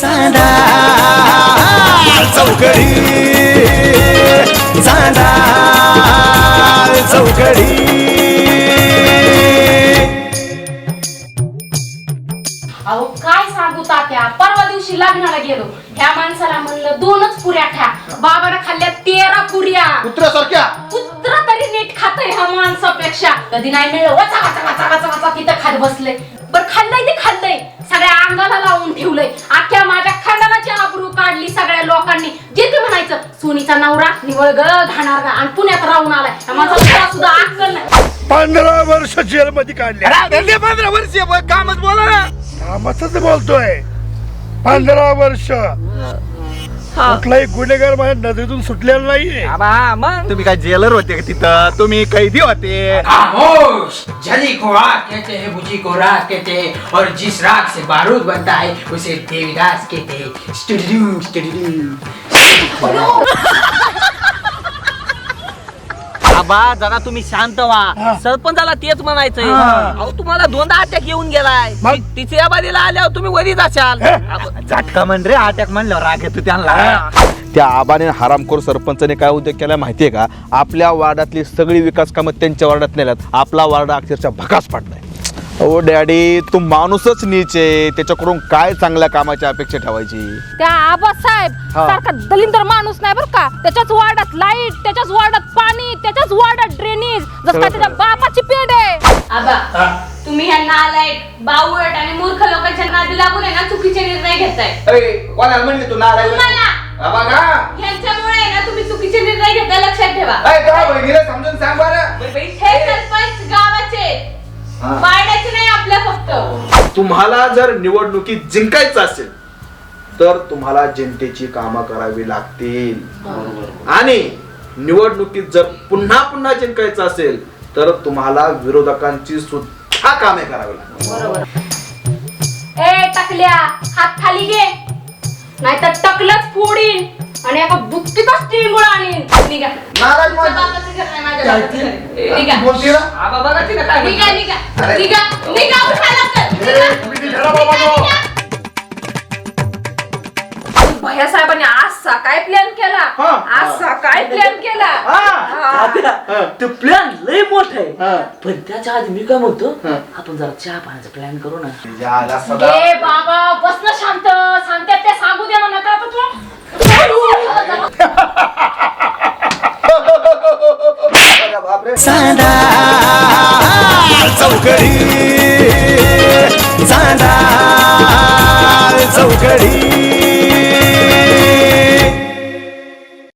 चांदा चौकडी चांदा चौकडी. अहो काय सांगू तात्या? परवा दिवशी लग्नाला गेलो. ह्या माणसाला म्हणलं दोनच पुऱ्या खा बाबानं खाल्ल्या तेरा पुऱ्या. कुत्र्यासारख्या. कुत्रा तरी नीट खातंय ह्या माणसापेक्षा. कधी नाही मिळलं. वाचा वाचा वाचा वाचा वाचा तिथं खात बसले. खाल्लंय ते खाल्लंय. सगळ्या अंगाला लावून ठेवलंय. अख्ख्या माझ्या खानदानाची आबरू काढली सगळ्या लोकांनी. जे ते म्हणायचं सोनीचा नवरा निवळ ग घाणार गा आणि पुण्यात राहून आलाय. जरा सुद्धा अक्कल नाही. पंधरा वर्ष जेलमध्ये काढले. पंधरा वर्ष कामच बोला ना. कामाच बोलतोय. पंधरा वर्ष. कुठलाही गुन्हेगार माझ्या नजरेतून सुटलेला नाहीये. तुम्ही काय जेलर होते का तिथं? तुम्ही कैदी होते. खामोश जली को आग कहते हैं बुझी को राख कहते हैं और जिस राख से बारूद बनता है उसे देवीदास कहते हैं। आबा जरा तुम्ही शांत व्हा. सरपंचाला तेच म्हणायचंय. अहो तुम्हाला दोनदा अटॅक येऊन गेलाय. मग? तिसऱ्या बारीला आल्यावर तुम्ही वरीच असाल. अहो, झटका म्हण रे अटॅक म्हणल्यावर राग येतो त्यांना. त्या आबाने हरामखोर सरपंचाने काय उद्योग केला माहितीये का? आपल्या वार्डातली सगळी विकास कामं त्यांच्या वार्डात नेल्यात. आपला वार्ड अक्षरशः भकास पाडलाय. ओ डॅडी तू माणूसच नीच आहे. त्याच्याकडून काय चांगल्या कामाची अपेक्षा ठेवायची? त्या आबासाहेब हा. सारखा दलिंदर माणूस नाही बरं का? त्याच्याच वार्डात लाइट त्याच्याच वार्डात पाणी त्याच्याच वार्डात ड्रेनेज जसं काय त्याच्या बापाची पेड आहे. आबा तुम्ही ह्यांना आलाय बावट आणि मूर्ख लोकांच्या नादी लागून आहे ना चुकीचे निर्णय घेताय. कोणाला म्हणले तू तुम्हाला. बघा. ह्यांच्यामुळे आहे ना तुम्ही चुकीचे निर्णय घेताय लक्षात ठेवा. बहिणीला समजून सांग बरं. हे सरपंच गावाचे. नाही आपल्या फक्त. तुम्हाला जर निवडणुकीत जिंकायचं असेल तर तुम्हाला जनतेची कामं करावी लागतील. आणि निवडणुकीत जर पुन्हा पुन्हा जिंकायचं असेल तर तुम्हाला विरोधकांची सुद्धा कामे करावी लागतील ए टकल्या हात खाली घे. नाहीतर टकलच फोडीन आणि एका बुक्कीतच टिंगुळ आणीन. निघा. नाराज तुमच्या बापाचं घर नाही, माझ्या बापाचं घर आहे. निघा. बोलते ना आबा बघा तिला काय निघा म्हणतात. निघा. निघा. निघा उठा लवकर. निघा. निघा, निघा. भैया साहेबांनी आज सकाळी प्लॅन केला. आज सकाळी ते प्लॅन लय मोठ आहे. पण त्याच्या आधी मी काय म्हणतो आपण जरा चहा पाण्याचा प्लॅन करू ना. ए बाबा बस ना शांत. सांगते ते सांगू दे म्हणा तर आता तू. चांदा चौकडी. चांदा चौकडी.